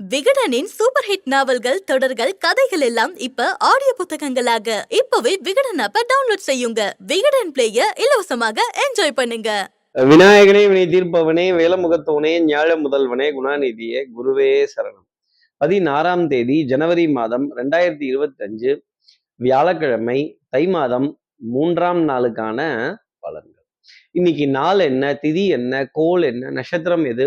விகடனின் super hit நாவல்கள் தொடர்கள் கதைகள் எல்லாம் இப்ப ஆடியோ புத்தகங்களாக. இப்பவே விகடன் ஆப்ப டவுன்லோட் செய்யுங்க. விகடன் பிளேய இலவசமாக என்ஜாய் பண்ணுங்க. விநாயகனே வினை தீர்ப்பவனே வேலமுகத்தவனே ஞாழ முதல்வனே குணாநிதியே குருவே சரணம். பதினாறாம் தேதி ஜனவரி மாதம் ரெண்டாயிரத்தி இருபத்தி அஞ்சு வியாழக்கிழமை தை மாதம் மூன்றாம் நாளுக்கான பலன்கள். இன்னைக்கு நாள் என்ன திதி என்ன கோல் என்ன நட்சத்திரம் எது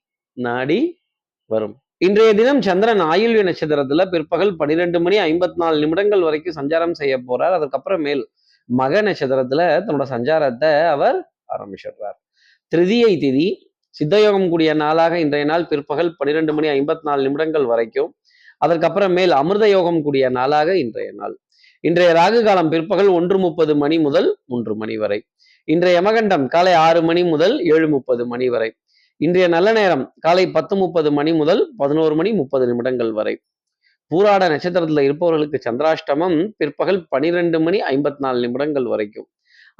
நாடி வரும். இன்றைய தினம் சந்திரன் ஆயுள்ய நட்சத்திரத்துல பிற்பகல் பன்னிரெண்டு மணி ஐம்பத்தி நாலு நிமிடங்கள் வரைக்கும் சஞ்சாரம் செய்ய போறார். அதுக்கப்புறமேல் மக நட்சத்திரத்துல தன்னோட சஞ்சாரத்தை அவர் ஆரம்பிச்சிடுறார். திருதியை திதி சித்தயோகம் கூடிய நாளாக இன்றைய நாள் பிற்பகல் பன்னிரெண்டு மணி ஐம்பத்தி நாலு நிமிடங்கள் வரைக்கும். அதற்கப்புறமேல் அமிர்த யோகம் கூடிய நாளாக இன்றைய நாள். இன்றைய ராகு காலம் பிற்பகல் ஒன்று முப்பது மணி முதல் மூன்று மணி வரை. இன்றைய யமகண்டம் காலை ஆறு மணி முதல் ஏழு முப்பது மணி வரை. இன்றைய நல்ல நேரம் காலை பத்து முப்பது மணி முதல் பதினோரு மணி முப்பது நிமிடங்கள் வரை. பூராட நட்சத்திரத்துல இருப்பவர்களுக்கு சந்திராஷ்டமம் பிற்பகல் பனிரெண்டு மணி ஐம்பத்தி நாலு நிமிடங்கள் வரைக்கும்.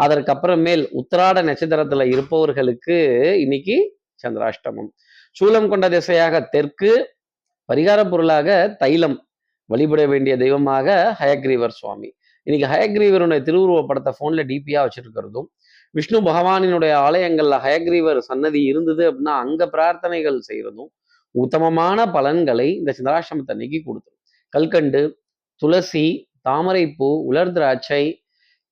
அதற்கப்புறமேல் உத்திராட நட்சத்திரத்துல இருப்பவர்களுக்கு இன்னைக்கு சந்திராஷ்டமம். சூலம் கொண்ட திசையாக தெற்கு பரிகார பொருளாக தைலம் வழிபட வேண்டிய தெய்வமாக ஹயக்ரீவர் சுவாமி. இன்னைக்கு ஹயக்ரீவருடைய திருவுருவ படத்தை போன்ல டிபியா வச்சிருக்கிறதும் விஷ்ணு பகவானினுடைய ஆலயங்கள்ல ஹயக்ரீவர் சன்னதி இருந்தது அப்படின்னா அங்க பிரார்த்தனைகள் செய்யறதும் உத்தமமான பலன்களை இந்த சந்திராஷ்டமத்தை அன்னைக்கு கொடுத்துரும் கல்கண்டு துளசி தாமரைப்பூ உலர் திராட்சை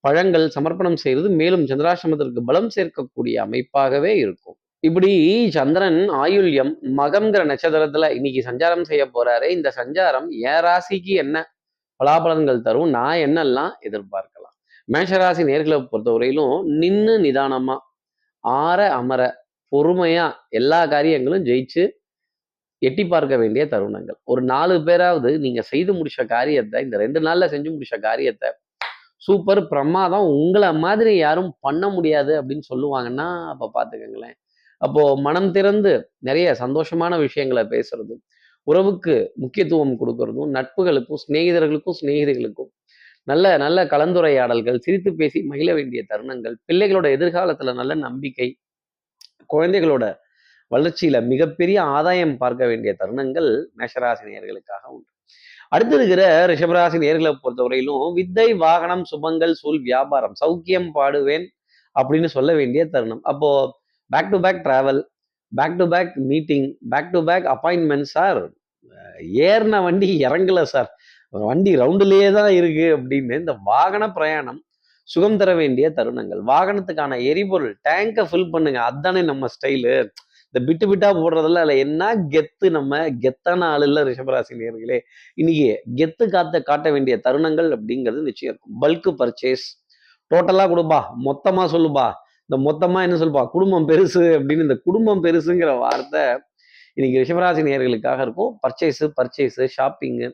பழங்கள் சமர்ப்பணம் செய்யறது மேலும் சந்திராசிரமத்திற்கு பலம் சேர்க்கக்கூடிய அமைப்பாகவே இருக்கும். இப்படி சந்திரன் ஆயுள்யம் மகம்ங்கிற நட்சத்திரத்துல இன்னைக்கு சஞ்சாரம் செய்ய போறாரு இந்த சஞ்சாரம் என் ராசிக்கு என்ன பலாபலன்கள் தரும் நான் என்னெல்லாம் எதிர்பார்க்கலாம் மேஷராசி நேர்களை பொறுத்தவரையிலும் நின்னு நிதானமா ஆற அமர பொறுமையா எல்லா காரியங்களும் ஜெயிச்சு எட்டி பார்க்க வேண்டிய தருணங்கள். ஒரு நாலு பேராவது நீங்க செய்து முடிச்ச காரியத்தை இந்த ரெண்டு நாள்ல செஞ்சு முடிச்ச காரியத்தை சூப்பர் பிரமாதம் உங்களை மாதிரி யாரும் பண்ண முடியாது அப்படின்னு சொல்லுவாங்கன்னா அப்ப பாத்துக்கோங்களேன். அப்போ மனம் திறந்து நிறைய சந்தோஷமான விஷயங்களை பேசுறதும் உறவுக்கு முக்கியத்துவம் கொடுக்கறதும் நட்புகளுக்கும் சிநேகிதர்களுக்கும் சிநேகிதிகளுக்கும் நல்ல நல்ல கலந்துரையாடல்கள் சிரித்து பேசி மகிழ வேண்டிய தருணங்கள் பிள்ளைகளோட எதிர்காலத்துல நல்ல நம்பிக்கை குழந்தைகளோட வளர்ச்சியில மிகப்பெரிய ஆதாயம் பார்க்க வேண்டிய தருணங்கள் மேஷராசி நேர்களுக்காக உண்டு. அடுத்து இருக்கிற ரிஷபராசி நேர்களை பொறுத்தவரையிலும் வித்தை வாகனம் சுபங்கள் சூழ் வியாபாரம் சௌக்கியம் பாடுவேன் அப்படின்னு சொல்ல வேண்டிய தருணம். அப்போ back to back travel back to back meeting back to back appointment sir ஏறின வண்டி இறங்கல சார் வண்டி ரவுண்டிலேயே தான் இருக்கு அப்படின்னு இந்த வாகன பிரயாணம் சுகம் தர வேண்டிய தருணங்கள். வாகனத்துக்கான எரிபொருள் டேங்கை ஃபில் பண்ணுங்க. அதுதானே நம்ம ஸ்டைலு இந்த பிட்டு பிட்டா போடுறதுல அதில் என்ன கெத்து நம்ம கெத்தான ஆள் இல்லை ரிஷபராசி நேர்களே இன்னைக்கு கெத்து காத்த காட்ட வேண்டிய தருணங்கள் அப்படிங்கிறது நிச்சயம் இருக்கும். பல்க்கு பர்ச்சேஸ் டோட்டலாக கொடுப்பா. மொத்தமாக சொல்லுப்பா. இந்த மொத்தமாக என்ன சொல்லுப்பா? குடும்பம் பெருசு அப்படின்னு இந்த குடும்பம் பெருசுங்கிற வார்த்தை இன்னைக்கு ரிஷபராசி நேர்களுக்காக இருக்கும். பர்ச்சேஸு பர்ச்சேஸு ஷாப்பிங்கு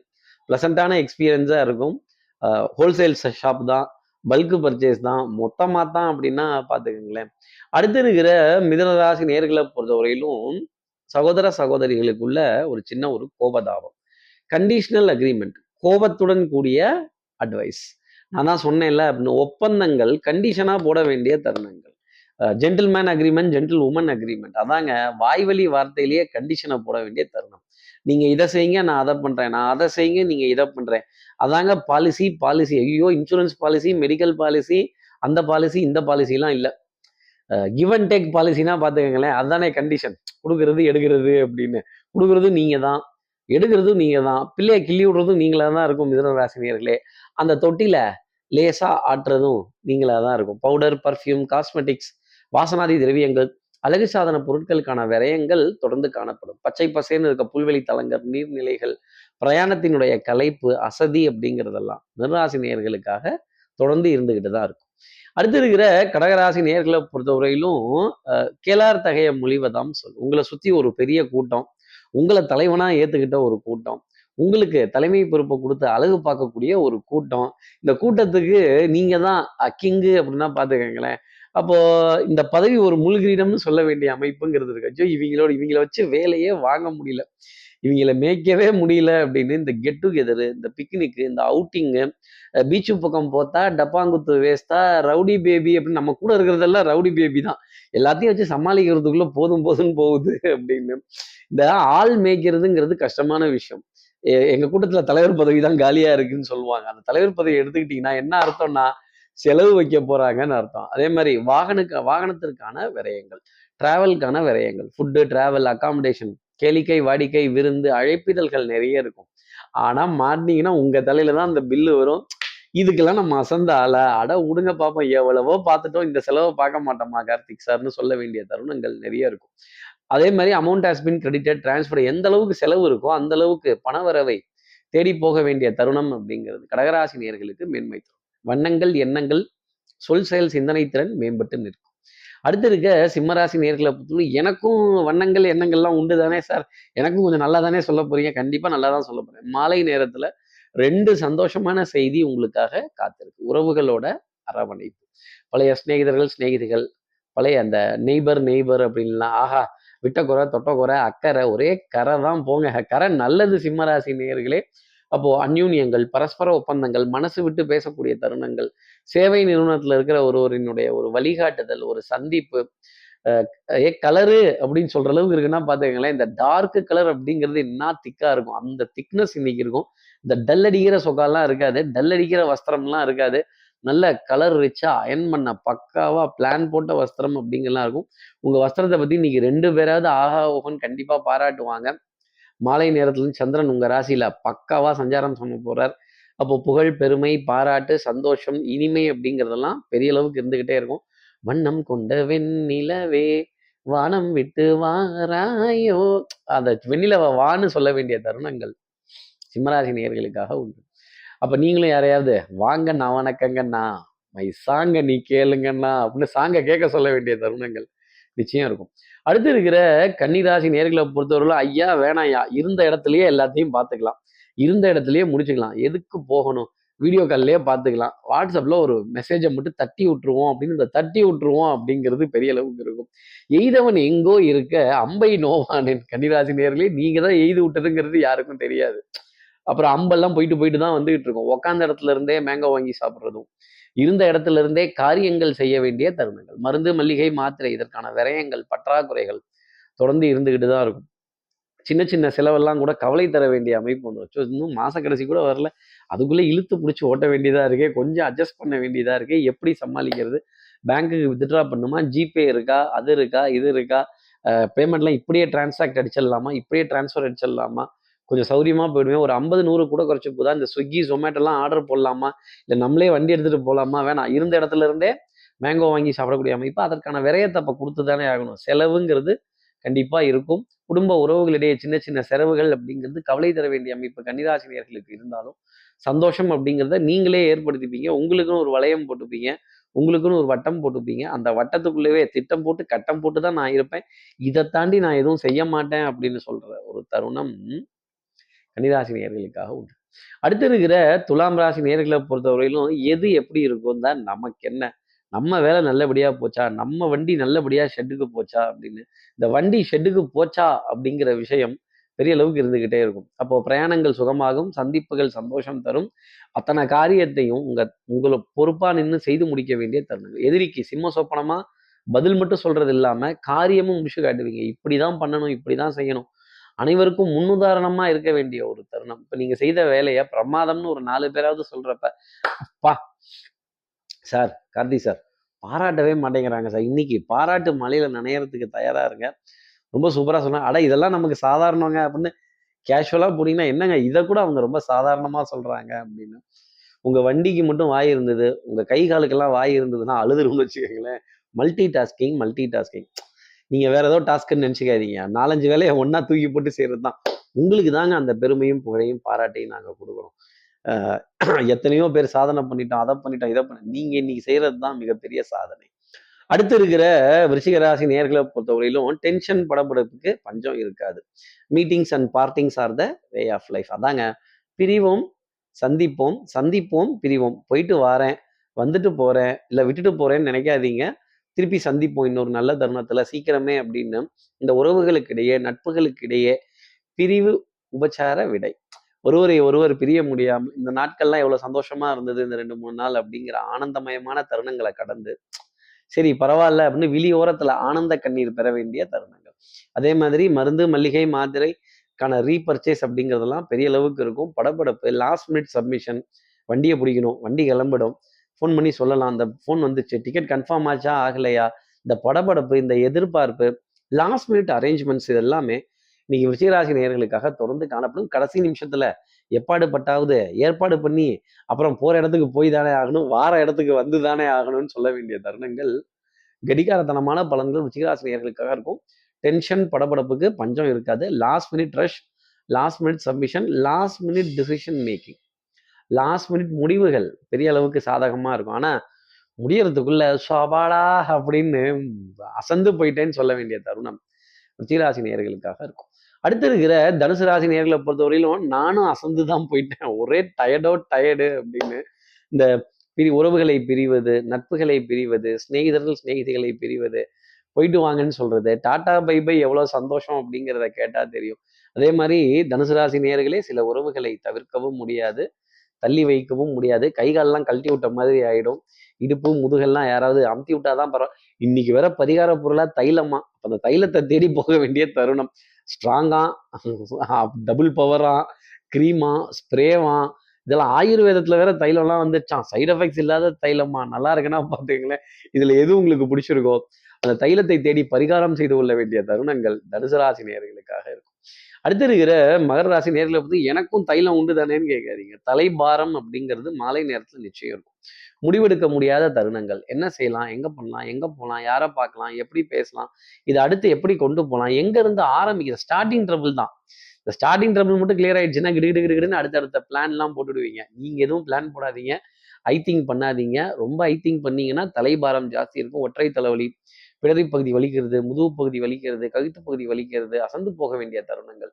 ப்ளசண்ட்டான எக்ஸ்பீரியன்ஸாக இருக்கும். ஹோல்சேல் ஷாப் தான் பல்க்கு பர்ச்சேஸ் தான். மொத்தமாக தான் அப்படின்னா பார்த்துக்கோங்களேன். அடுத்து இருக்கிற மிதனராசி நேர்களை பொறுத்தவரையிலும் சகோதர சகோதரிகளுக்குள்ள ஒரு சின்ன ஒரு கோபதாபம். கண்டிஷனல் அக்ரிமெண்ட் கோபத்துடன் கூடிய அட்வைஸ் நான் தான் சொன்னேன்ல அப்படின்னு ஒப்பந்தங்கள் கண்டிஷனாக போட வேண்டிய தருணங்கள். Gentleman agreement gentle woman agreement அதாங்க வாய்வழி வார்த்தையிலேயே கண்டிஷனை போட வேண்டிய தருணம். நீங்க இதை செய்யுங்க நான் அதை பண்றேன். நான் அதை செய்யுங்க நீங்க இதை பண்றேன். அதாங்க பாலிசி பாலிசி ஐயோ இன்சூரன்ஸ் பாலிசி மெடிக்கல் பாலிசி அந்த பாலிசி இந்த பாலிசிலாம் இல்லை. கிவ் அண்ட் டேக் பாலிசினா பார்த்துக்கங்களேன் அதுதானே கண்டிஷன் கொடுக்கறது எடுக்கிறது அப்படின்னு. கொடுக்கறது நீங்க தான். எடுக்கிறதும் நீங்க தான். பிள்ளைய கிள்ளி விடுறதும் நீங்களா தான் இருக்கும் மிதனராசினியர்களே. அந்த தொட்டில லேசா ஆட்டுறதும் நீங்களா தான் இருக்கும். பவுடர் பர்ஃப்யூம் காஸ்மெட்டிக்ஸ் வாசனாதி திரவியங்கள் அழகு சாதன பொருட்களுக்கான விரயங்கள் தொடர்ந்து காணப்படும். பச்சை பசேன்னு இருக்க புல்வெளி தலங்கள் நீர்நிலைகள் பிரயாணத்தினுடைய கலைப்பு அசதி அப்படிங்கிறதெல்லாம் நிர்ராசி நேர்களுக்காக தொடர்ந்து இருந்துகிட்டு தான் இருக்கும். அடுத்து இருக்கிற கடகராசி நேர்களை பொறுத்தவரையிலும் கேளார் தகைய மொழிவதாம் சொல் உங்களை சுத்தி ஒரு பெரிய கூட்டம் உங்களை தலைவனா ஏத்துக்கிட்ட ஒரு கூட்டம் உங்களுக்கு தலைமை பொறுப்பை கொடுத்து அழகு பார்க்கக்கூடிய ஒரு கூட்டம். இந்த கூட்டத்துக்கு நீங்க தான் கிங்கு அப்படின்னா பாத்துக்கங்களேன் அப்போ இந்த பதவி ஒரு முழுகிரீடம்னு சொல்ல வேண்டிய அமைப்புங்கிறது இருக்கு. ஐயோ இவங்களோட இவங்கள வச்சு வேலையே வாங்க முடியல. இவங்கள மேய்க்கவே முடியல அப்படின்னு இந்த கெட் டுகெதரு இந்த பிக்னிக்கு இந்த அவுட்டிங்கு பீச்சு பக்கம் போத்தா டப்பாங்குத்து வேஸ்டா ரவுடி பேபி அப்படின்னு நம்ம கூட இருக்கிறதெல்லாம் ரவுடி பேபி தான். எல்லாத்தையும் வச்சு சமாளிக்கிறதுக்குள்ள போதும் போதும்னு போகுது அப்படின்னு. இந்த ஆள் மேய்க்கிறதுங்கிறது கஷ்டமான விஷயம். எங்க கூட்டத்துல தலைவர் பதவி தான் காலியா இருக்குன்னு சொல்லுவாங்க. அந்த தலைவர் பதவி எடுத்துக்கிட்டீங்கன்னா என்ன அர்த்தம்னா செலவு வைக்க போறாங்கன்னு அர்த்தம். அதே மாதிரி வாகனுக்கு வாகனத்திற்கான விரயங்கள் டிராவல்கான விரயங்கள் ஃபுட்டு டிராவல் அகாமடேஷன் கேளிக்கை வாடிக்கை விருந்து அழைப்பிதழ்கள் நிறைய இருக்கும். ஆனா மாட்டினீங்கன்னா உங்க தலையில தான் அந்த பில்லு வரும். இதுக்கெல்லாம் நம்ம அசந்த ஆள. அட விடுங்க பார்ப்போம் எவ்வளவோ பார்த்துட்டோம் இந்த செலவை பார்க்க மாட்டோமா கார்த்திக் சார்னு சொல்ல வேண்டிய தருணங்கள் நிறைய இருக்கும். அதே மாதிரி amount has been credited transfer எந்த அளவுக்கு செலவு இருக்கோ அந்த அளவுக்கு பணவரவை தேடி போக வேண்டிய தருணம் அப்படிங்கிறது கடகராசி நேயர்களுக்கு மேன்மை தரும். வண்ணங்கள் எண்ணங்கள் சொல் செயல் சிந்தனை திறன் மேம்பட்டு நிற்கும். அடுத்து இருக்க சிம்மராசி நேர்களை பொறுத்தவரை எனக்கும் வண்ணங்கள் எண்ணங்கள்லாம் உண்டு தானே சார்? எனக்கும் கொஞ்சம் நல்லா தானே சொல்ல போறீங்க. கண்டிப்பா நல்லா தான் சொல்ல போறேன். மாலை நேரத்துல ரெண்டு சந்தோஷமான செய்தி உங்களுக்காக காத்திருக்கு. உறவுகளோட அரவணைப்பு. பழைய சிநேகிதர்கள் சிநேகிதிகள் பழைய அந்த நெய்பர் நெய்பர் அப்படின்லாம் ஆஹா விட்ட குறை தொட்ட குறை அக்கறை ஒரே கரை தான் போங்க. கரை நல்லது சிம்மராசி நேர்களே அப்போது அந்யூன்யங்கள் பரஸ்பர ஒப்பந்தங்கள் மனசு விட்டு பேசக்கூடிய தருணங்கள் சேவை நிறுவனத்தில் இருக்கிற ஒருவரினுடைய ஒரு வழிகாட்டுதல் ஒரு சந்திப்பு ஏ கலரு அப்படின்னு சொல்கிற அளவுக்கு இருக்குன்னா பார்த்துக்கங்களேன் இந்த டார்க்கு கலர் அப்படிங்கிறது என்ன திக்காக இருக்கும்? அந்த திக்னஸ் இன்னைக்கு இருக்கும். இந்த டல் அடிக்கிற சொக்காலாம் இருக்காது. டல் அடிக்கிற வஸ்திரம்லாம் இருக்காது. நல்ல கலர் ரிச்சா அயன் பண்ண பக்காவாக பிளான் போட்ட வஸ்திரம் அப்படிங்கலாம் இருக்கும். உங்கள் வஸ்திரத்தை பற்றி இன்னைக்கு ரெண்டு பேராவது ஆஹா ஓஹன் கண்டிப்பாக பாராட்டுவாங்க. மாலை நேரத்துல சந்திரன் உங்க ராசியில பக்காவா சஞ்சாரம் பண்ண போறார். அப்போ புகழ் பெருமை பாராட்டு சந்தோஷம் இனிமை அப்படிங்கிறதெல்லாம் பெரிய அளவுக்கு இருந்துகிட்டே இருக்கும். வண்ணம் கொண்ட வெண்ணிலவே வானம் விட்டு வாராயோ. அந்த வெண்ணிலவை வான்னு சொல்ல வேண்டிய தருணங்கள் சிம்மராசி நேர்களுக்காக உண்டு. அப்ப நீங்களும் யாரையாவது வாங்க நான் வணக்கங்கண்ணா மை சாங்க நீ கேளுங்கண்ணா அப்படின்னு சாங்க கேட்க சொல்ல வேண்டிய தருணங்கள் நிச்சயம் இருக்கும். அடுத்து இருக்கிற கன்னிராசி நேர்களை பொறுத்தவரையிலும் ஐயா வேணாயா இருந்த இடத்துலயே எல்லாத்தையும் பார்த்துக்கலாம். இருந்த இடத்துலயே முடிச்சுக்கலாம். எதுக்கு போகணும்? வீடியோ கால்லையே பார்த்துக்கலாம். வாட்ஸ்அப்ல ஒரு மெசேஜை மட்டும் தட்டி விட்டுருவோம் அப்படின்னு இந்த தட்டி விட்டுருவோம் அப்படிங்கிறது பெரிய அளவுக்கு இருக்கும். எய்தவன் எங்கோ இருக்க அம்பை நோவானேன் கன்னிராசி நேர்களே நீங்க தான் எய்து விட்டதுங்கிறது யாருக்கும் தெரியாது. அப்புறம் அம்பெல்லாம் போயிட்டு போயிட்டு தான் வந்துகிட்டு இருக்கும். உக்காந்த இடத்துல இருந்தே மேங்கோ வாங்கி சாப்பிட்றதும். இருந்த இடத்துல இருந்தே காரியங்கள் செய்ய வேண்டிய தருணங்கள். மருந்து மல்லிகை மாத்திரை இதற்கான விரயங்கள் பற்றாக்குறைகள் தொடர்ந்து இருந்துகிட்டு தான் இருக்கும். சின்ன சின்ன செலவெல்லாம் கூட கவலை தர வேண்டிய அமைப்பு ஒன்று வச்சு இன்னும் மாச கடைசி கூட வரல. அதுக்குள்ளே இழுத்து பிடிச்சி ஓட்ட வேண்டியதாக இருக்கே கொஞ்சம் அட்ஜஸ்ட் பண்ண வேண்டியதாக இருக்கே எப்படி சமாளிக்கிறது? பேங்க்குக்கு வித்ட்ரா பண்ணுமா? ஜிபே இருக்கா? அது இருக்கா? இது இருக்கா? பேமெண்ட்லாம் இப்படியே டிரான்சாக்ட் அடிச்சிடலாமா? இப்படியே டிரான்ஸ்ஃபர் அடிச்சிடலாமா? கொஞ்சம் சௌரியமாக போயிடுவேன். ஒரு ஐம்பது நூறு கூட குறைச்சி போதா இந்த ஸ்விக்கி ஜொமேட்டோலாம் ஆர்டர் போடலாமா? இல்லை நம்மளே வண்டி எடுத்துகிட்டு போகலாமா வேணாம். இருந்த இடத்துல இருந்தே மேங்கோ வாங்கி சாப்பிடக்கூடிய அமைப்பு அதற்கான விரயத்தை அப்போ கொடுத்து தானே ஆகணும். செலவுங்கிறது கண்டிப்பாக இருக்கும். குடும்ப உறவுகளிடையே சின்ன சின்ன செலவுகள் அப்படிங்கிறது கவலை தர வேண்டிய அமைப்பு கன்னிராசினியர்களுக்கு இருந்தாலும் சந்தோஷம் அப்படிங்கிறத நீங்களே ஏற்படுத்திப்பீங்க. உங்களுக்குன்னு ஒரு வளையம் போட்டுப்பீங்க. உங்களுக்குன்னு ஒரு வட்டம் போட்டுப்பீங்க. அந்த வட்டத்துக்குள்ளவே திட்டம் போட்டு கட்டம் போட்டு தான் நான் இருப்பேன். இதை தாண்டி நான் எதுவும் செய்ய மாட்டேன் அப்படின்னு சொல்ற ஒரு தருணம் கன்னிராசி நேர்களுக்காக உண்டு. அடுத்து இருக்கிற துலாம் ராசி நேர்களை பொறுத்தவரையிலும் எது எப்படி இருக்கும் தான் நமக்கு என்ன நம்ம வேலை நல்லபடியா போச்சா? நம்ம வண்டி நல்லபடியா ஷெட்டுக்கு போச்சா? அப்படின்னு. இந்த வண்டி ஷெட்டுக்கு போச்சா? அப்படிங்கிற விஷயம் பெரிய அளவுக்கு இருந்துக்கிட்டே இருக்கும். அப்போ பிரயாணங்கள் சுகமாகும் சந்திப்புகள் சந்தோஷம் தரும். அத்தனை காரியத்தையும் உங்க உங்களை பொறுப்பா நின்று செய்து முடிக்க வேண்டிய தருணங்கள். எதிரிக்கு சிம்ம சொப்பனமா பதில் மட்டும் சொல்றது இல்லாம காரியமும் முடிச்சு காட்டுவீங்க. இப்படிதான் பண்ணணும் இப்படிதான் செய்யணும். அனைவருக்கும் முன்னுதாரணமா இருக்க வேண்டிய ஒரு தருணம். இப்ப நீங்க செய்த வேலையை பிரமாதம்னு ஒரு நாலு பேராவது சொல்றப்ப அப்பா! சார் கார்த்தி சார் பாராட்டவே மாட்டேங்கிறாங்க சார். இன்னைக்கு பாராட்டு மலையில நனையறதுக்கு தயாரா இருங்க ரொம்ப சூப்பரா சொன்னாங்க அட இதெல்லாம் நமக்கு சாதாரணங்க அப்படின்னு கேஷுவலா போனீங்கன்னா என்னங்க இதை கூட அவங்க ரொம்ப சாதாரணமா சொல்றாங்க அப்படின்னு. உங்க வண்டிக்கு மட்டும் வாய் இருந்தது உங்க கை காலுக்கெல்லாம் வாய் இருந்ததுன்னா அழுதுருன்னு வச்சுக்கோங்களேன். மல்டி டாஸ்கிங் மல்டி டாஸ்கிங் நீங்கள் வேற ஏதோ டாஸ்க்குன்னு நினச்சிக்காதீங்க. நாலஞ்சு வேலையை ஒன்றா தூக்கி போட்டு செய்யறது தான் உங்களுக்கு தாங்க அந்த பெருமையும் புகழையும் பாராட்டையும் நாங்கள் கொடுக்குறோம் ஆஹ் எத்தனையோ பேர் சாதனை பண்ணிட்டோம் அதை பண்ணிட்டோம் இதை பண்ண நீங்க இன்னைக்கு செய்யறது தான் மிகப்பெரிய சாதனை. அடுத்து இருக்கிற விருச்சிகராசி நேர்களை பொறுத்தவரையிலும் டென்ஷன் படபடப்புக்கு பஞ்சம் இருக்காது. Meetings and partings are the way of life அதாங்க பிரிவோம் சந்திப்போம் சந்திப்போம் பிரிவோம். போயிட்டு வாரேன் வந்துட்டு போறேன் இல்லை விட்டுட்டு போறேன்னு நினைக்காதீங்க. திருப்பி சந்திப்போம் இன்னொரு நல்ல தருணத்துல. சீக்கிரமே அப்படின்னு இந்த உறவுகளுக்கிடையே நட்புகளுக்கிடையே நட்புகளுக்கு இடையே பிரிவு உபச்சார விடை. ஒருவரை ஒருவர் பிரிய முடியாமல் இந்த நாட்கள்லாம் எவ்வளவு சந்தோஷமா இருந்தது இந்த ரெண்டு மூணு நாள் அப்படிங்கிற ஆனந்தமயமான தருணங்களை கடந்து சரி பரவாயில்ல அப்படின்னு விழி ஓரத்துல ஆனந்த கண்ணீர் பெற வேண்டிய தருணங்கள். அதே மாதிரி மருந்து மல்லிகை மாத்திரைக்கான ரீபர்ச்சேஸ் அப்படிங்கிறதெல்லாம் பெரிய அளவுக்கு இருக்கும். படபடப்பு லாஸ்ட் மினிட் சப்மிஷன் வண்டியை பிடிக்கணும் வண்டி கிளம்பிடும். ஃபோன் பண்ணி சொல்லலாம். அந்த ஃபோன் வந்துச்சு. டிக்கெட் கன்ஃபார்ம் ஆச்சா? ஆகலையா? இந்த படபடப்பு இந்த எதிர்பார்ப்பு லாஸ்ட் மினிட் அரேஞ்ச்மெண்ட்ஸ் இது எல்லாமே இன்னைக்கு விஜயராசி நேர்களுக்காக தொடர்ந்து காணப்படும். கடைசி நிமிஷத்துல எப்பாடு பட்டாவது ஏற்பாடு பண்ணி அப்புறம் போற இடத்துக்கு போய் தானே ஆகணும். வார இடத்துக்கு வந்து தானே ஆகணும்னு சொல்ல வேண்டிய தருணங்கள். கடிகாரத்தனமான பலன்கள் விஜயராசி நேர்களுக்காக இருக்கும். டென்ஷன் படபடப்புக்கு பஞ்சம் இருக்காது. Last minute rush last minute submission last minute decision making last minute முடிவுகள் பெரிய அளவுக்கு சாதகமா இருக்கும். ஆனால் முடியறதுக்குள்ள சபாடா அப்படின்னு அசந்து போயிட்டேன்னு சொல்ல வேண்டிய தருணம் ருச்சிராசி நேர்களுக்காக இருக்கும். அடுத்து இருக்கிற தனுசு ராசி நேர்களை பொறுத்தவரையிலும் நானும் அசந்து தான் போயிட்டேன். ஒரே டயர்டோ டயர்டு அப்படின்னு இந்த பிரி உறவுகளை பிரிவது நட்புகளை பிரிவது சிநேகிதர்கள் சிநேகிதிகளை பிரிவது போயிட்டு வாங்கன்னு சொல்றது டாடா பை பை எவ்வளோ சந்தோஷம் அப்படிங்கிறத கேட்டால் தெரியும். அதே மாதிரி தனுசு ராசி நேயர்களே சில உறவுகளை தவிர்க்கவும் முடியாது. தள்ளி வைக்கவும் முடியாது. கை காலெல்லாம் கழட்டி விட்ட மாதிரி ஆயிடும். இடுப்பு முதுகெல்லாம் யாராவது அமுத்தி விட்டாதான் பரவாயில்ல இன்னைக்கு வேற பரிகார பொருளா தைலமா அந்த தைலத்தை தேடி போக வேண்டிய தருணம். ஸ்ட்ராங்கா டபுள் பவரா கிரீமா ஸ்ப்ரேவா இதெல்லாம் ஆயுர்வேதத்துல வேற தைலம்லாம் வந்துச்சான் சைடு எஃபெக்ட்ஸ் இல்லாத தைலமா நல்லா இருக்குன்னா பாத்துக்கங்களேன். இதுல எது உங்களுக்கு பிடிச்சிருக்கோ? அந்த தைலத்தை தேடி பரிகாரம் செய்து கொள்ள வேண்டிய தருணங்கள் தனுசு ராசி அடுத்து இருக்கிற மகர ராசி நேரில் வந்து எனக்கும் தைலம் உண்டு தானேன்னு கேட்காதீங்க. தலைபாரம் அப்படிங்கிறது மாலை நேரத்துல நிச்சயம் இருக்கும். முடிவெடுக்க முடியாத தருணங்கள். என்ன செய்யலாம்? எங்க பண்ணலாம்? எங்க போகலாம் யாரை பார்க்கலாம்? எப்படி பேசலாம்? இதை அடுத்து எப்படி கொண்டு போகலாம் எங்க இருந்து ஆரம்பிக்கிற ஸ்டார்டிங் ட்ரபிள் தான். இந்த ஸ்டார்டிங் ட்ரபிள் மட்டும் கிளியர் ஆயிடுச்சுன்னா கிடு கிடு கிடுன்னு அடுத்தடுத்த பிளான்லாம் போட்டுடுவீங்க. நீங்க எதுவும் பிளான் போடாதீங்க. ஐ திங்க் பண்ணாதீங்க. ரொம்ப ஐ திங்க் பண்ணீங்கன்னா தலைபாரம் ஜாஸ்தி இருக்கும். ஒற்றை தலைவலி. பிடரி பகுதி வலிக்கிறது முதுகு பகுதி வலிக்கிறது கழுத்து பகுதி வலிக்கிறது அசந்து போக வேண்டிய தருணங்கள்.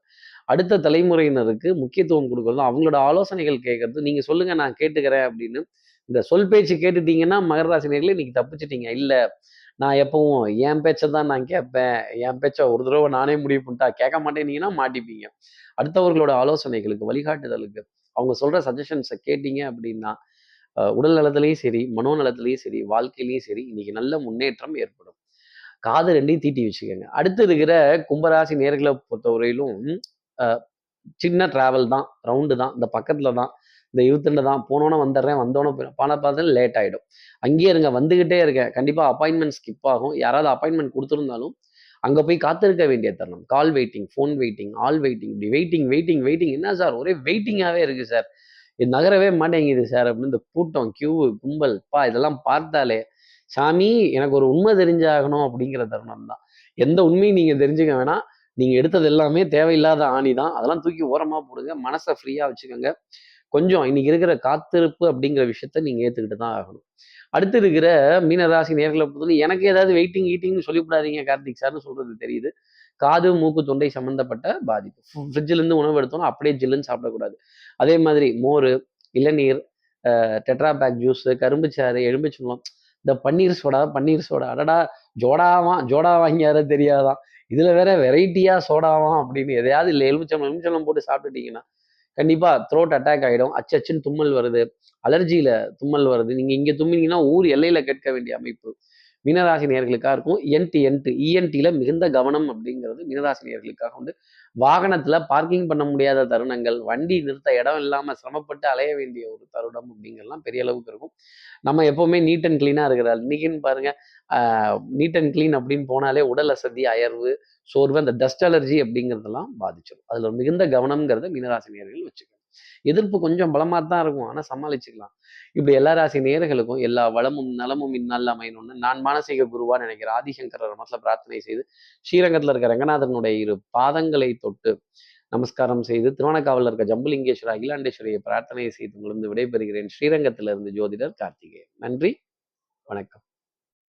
அடுத்த தலைமுறையினருக்கு முக்கியத்துவம் கொடுக்கறதும் அவங்களோட ஆலோசனைகள் கேட்கறது நீங்க சொல்லுங்க நான் கேட்டுக்கிறேன் அப்படின்னு. இந்த சொல் பேச்சு கேட்டுட்டீங்கன்னா மகராசினியர்களே இன்னைக்கு தப்பிச்சிட்டீங்க. இல்ல நான் எப்பவும் என் பேச்சை தான் நான் கேட்பேன். என் பேச்சை ஒரு தடவை நானே முடிவு பண்ணிட்டா கேட்க மாட்டேனீங்கன்னா மாட்டிப்பீங்க. அடுத்தவர்களோட ஆலோசனைகளுக்கு வழிகாட்டுதலுக்கு அவங்க சொல்ற சஜஷன்ஸை கேட்டீங்க அப்படின்னா உடல் நலத்திலையும் சரி மனோநலத்திலையும் சரி வாழ்க்கையிலையும் சரி இன்னைக்கு நல்ல முன்னேற்றம் ஏற்படும். காது ரெண்டையும் தீட்டி வச்சுக்கோங்க. அடுத்து இருக்கிற கும்பராசி நேர்களை பொறுத்தவரையிலும் சின்ன டிராவல் தான் ரவுண்டு தான் இந்த பக்கத்துல தான் இந்த இருபத்திரெண்டு தான் போனோன்னே வந்துடுறேன் வந்தோன்னே போயிடும் பணம் லேட் ஆகிடும் அங்கேயே இருங்க வந்துகிட்டே இருக்கேன். கண்டிப்பாக அப்பாயின்மெண்ட் ஸ்கிப் ஆகும். யாராவது அப்பாயின்மெண்ட் கொடுத்துருந்தாலும் அங்கே போய் காத்திருக்க வேண்டிய தருணம். Call waiting phone waiting all waiting இப்படி வெயிட்டிங் வெயிட்டிங் வெயிட்டிங் என்ன சார் ஒரே வெயிட்டிங்காகவே இருக்குது சார் இது நகரவே மாட்டேங்குது சார் அப்படின்னு இந்த கூட்டம் கியூ கும்பல் பா இதெல்லாம் பார்த்தாலே சாமி எனக்கு ஒரு உண்மை தெரிஞ்சாகணும் அப்படிங்கிற தருணம் தான். எந்த உண்மையும் நீங்கள் தெரிஞ்சுக்க வேணாம். நீங்கள் எடுத்தது எல்லாமே தேவையில்லாத ஆணி தான். அதெல்லாம் தூக்கி ஓரமாக போடுங்க. மனசை ஃப்ரீயாக வச்சுக்கோங்க. கொஞ்சம் இன்னைக்கு இருக்கிற காத்திருப்பு அப்படிங்கிற விஷயத்த நீங்கள் ஏற்றுக்கிட்டு தான் ஆகணும். அடுத்து இருக்கிற மீனராசி நேர்களை பொறுத்தவரை எனக்கு ஏதாவது வெயிட்டிங் ஈட்டிங்னு சொல்லிவிடாதீங்க கார்த்திக் சார்னு சொல்கிறது தெரியுது. காது மூக்கு தொண்டை சம்மந்தப்பட்ட பாதிப்பு. ஃப்ரிட்ஜிலேருந்து உணவு எடுத்தோம்னா அப்படியே ஜில்லுன்னு சாப்பிடக்கூடாது. அதே மாதிரி மோர் இளநீர் டெட்ரா பேக் ஜூஸ் கரும்புச்சாறு எலும்பிச்சம்பழம் இந்த பன்னீர் சோடா பன்னீர் சோடா. அடடா ஜோடாவான் ஜோடா வாங்கியார தெரியாதான் இதுல வேற வெரைட்டியா சோடாவான் அப்படின்னு எதையாவது இல்லை எலுமிச்சம்பழம் எலுமிச்சம்பழம் போட்டு சாப்பிட்டுட்டீங்கன்னா கண்டிப்பா த்ரோட் அட்டாக் ஆயிடும். அச்சச்சுன்னு தும்மல் வருது. அலர்ஜியில தும்மல் வருது. நீங்க இங்க தும்மினீங்கன்னா ஊர் எல்லையில கேட்க வேண்டிய அமைப்பு. மீனராசி நேர்களுக்காக இருக்கும். என்டி என்டி இஎன்டில மிகுந்த கவனம் அப்படிங்கிறது மீனராசி நேர்களுக்காக உண்டு. வாகனத்துல பார்க்கிங் பண்ண முடியாத தருணங்கள் வண்டி நிறுத்த இடம் இல்லாம சிரமப்பட்டு அலைய வேண்டிய ஒரு தருணம் அப்படிங்கிறலாம் பெரிய அளவுக்கு இருக்கும். நம்ம எப்போவுமே நீட் அண்ட் க்ளீனாக இருக்கிறாள் இன்னைக்குன்னு பாருங்க நீட் அண்ட் க்ளீன் அப்படின்னு போனாலே உடல் அசதி அயர்வு சோர்வு அந்த டஸ்ட் அலர்ஜி அப்படிங்கிறதெல்லாம் பாதிச்சிடும் அதுல மிகுந்த கவனம்ங்கிறத மீனராசி நேர்கள் வச்சுக்கணும். எதிர்ப்பு கொஞ்சம் பலமா தான் இருக்கும். ஆனா சமாளிச்சுக்கலாம். இப்படி எல்லா ராசி நேர்களுக்கும் எல்லா வளமும் நலமும் இந்நாளில் அமையணும்னு நான் மானசீக குருவா நினைக்கிற ஆதிசங்கரர் மனசுல பிரார்த்தனை செய்து ஸ்ரீரங்கத்துல இருக்க ரங்கநாதனுடைய இரு பாதங்களை தொட்டு நமஸ்காரம் செய்து திருவண்ணக்காவலில் இருக்க ஜம்புலிங்கேஸ்வரர் அகிலாண்டேஸ்வரியை பிரார்த்தனை செய்து உங்களிருந்து விடைபெறுகிறேன். ஸ்ரீரங்கத்திலிருந்து ஜோதிடர் கார்த்திகேயன். நன்றி. வணக்கம்.